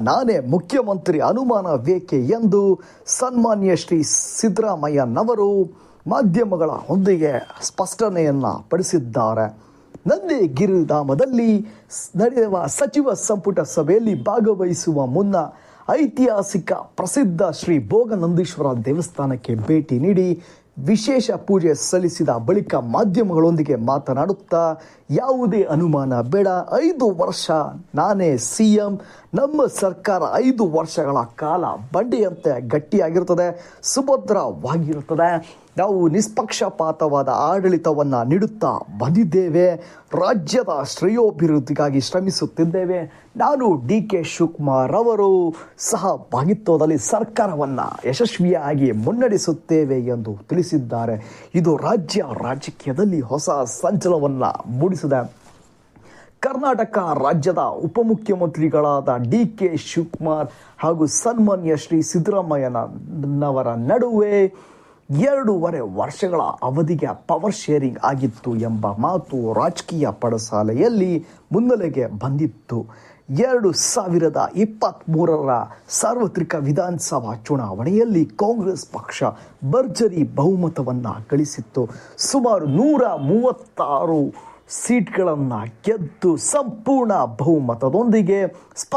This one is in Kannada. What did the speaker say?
ನಾನೇ ಮುಖ್ಯಮಂತ್ರಿ ಅನುಮಾನ ಬೇಕೆ ಎಂದು ಸನ್ಮಾನ್ಯ ಶ್ರೀ ಸಿದ್ದರಾಮಯ್ಯನವರು ಮಾಧ್ಯಮಗಳ ಹೊಂದಿಗೆ ಸ್ಪಷ್ಟನೆಯನ್ನ ಪಡಿಸಿದ್ದಾರೆ. ನಂದಿ ಗಿರಿಧಾಮದಲ್ಲಿ ಸ್- ನಡೆಯುವ ಸಚಿವ ಸಂಪುಟ ಸಭೆಯಲ್ಲಿ ಭಾಗವಹಿಸುವ ಮುನ್ನ ಐತಿಹಾಸಿಕ ಪ್ರಸಿದ್ಧ ಶ್ರೀ ಭೋಗನಂದೀಶ್ವರ ದೇವಸ್ಥಾನಕ್ಕೆ ಭೇಟಿ ನೀಡಿ ವಿಶೇಷ ಪೂಜೆ ಸಲ್ಲಿಸಿದ ಬಳಿಕ ಮಾಧ್ಯಮಗಳೊಂದಿಗೆ ಮಾತನಾಡುತ್ತಾ, ಯಾವುದೇ ಅನುಮಾನ ಬೇಡ, ಐದು ವರ್ಷ ನಾನೇ ಸಿ ಎಂ ನಮ್ಮ ಸರ್ಕಾರ ಐದು ವರ್ಷಗಳ ಕಾಲ ಬಂಡೆಯಂತೆ ಗಟ್ಟಿಯಾಗಿರುತ್ತದೆ, ಸುಭದ್ರವಾಗಿರುತ್ತದೆ. ನಾವು ನಿಷ್ಪಕ್ಷಪಾತವಾದ ಆಡಳಿತವನ್ನು ನೀಡುತ್ತಾ ಬಂದಿದ್ದೇವೆ. ರಾಜ್ಯದ ಶ್ರೇಯೋಭಿವೃದ್ಧಿಗಾಗಿ ಶ್ರಮಿಸುತ್ತಿದ್ದೇವೆ. ನಾನು ಡಿ ಕೆ ಶಿವಕುಮಾರ್ ಅವರು ಸಹ ಭಾಗಿತ್ವದಲ್ಲಿ ಸರ್ಕಾರವನ್ನು ಯಶಸ್ವಿಯಾಗಿ ಮುನ್ನಡೆಸುತ್ತೇವೆ ಎಂದು ತಿಳಿಸಿದ್ದಾರೆ. ಇದು ರಾಜ್ಯ ರಾಜಕೀಯದಲ್ಲಿ ಹೊಸ ಸಂಚಲವನ್ನು ಮೂಡಿಸಿದೆ. ಕರ್ನಾಟಕ ರಾಜ್ಯದ ಉಪಮುಖ್ಯಮಂತ್ರಿಗಳಾದ ಡಿ ಕೆ ಶಿವಕುಮಾರ್ ಹಾಗೂ ಸನ್ಮಾನ್ಯ ಶ್ರೀ ಸಿದ್ದರಾಮಯ್ಯನವರ ನಡುವೆ ಎರಡೂವರೆ ವರ್ಷಗಳ ಅವಧಿಗೆ ಪವರ್ ಶೇರಿಂಗ್ ಆಗಿತ್ತು ಎಂಬ ಮಾತು ರಾಜಕೀಯ ಪಡಸಾಲೆಯಲ್ಲಿ ಮುನ್ನೆಲೆಗೆ ಬಂದಿತ್ತು. ಎರಡು ಸಾವಿರದ ಇಪ್ಪತ್ತ್ಮೂರರ ಸಾರ್ವತ್ರಿಕ ವಿಧಾನಸಭಾ ಚುನಾವಣೆಯಲ್ಲಿ ಕಾಂಗ್ರೆಸ್ ಪಕ್ಷ ಭರ್ಜರಿ ಬಹುಮತವನ್ನು ಗಳಿಸಿತ್ತು. ಸುಮಾರು ನೂರ ಮೂವತ್ತಾರು ಸೀಟ್ಗಳನ್ನು ಗೆದ್ದು ಸಂಪೂರ್ಣ ಬಹುಮತದೊಂದಿಗೆ ಸ್ಪಷ್ಟ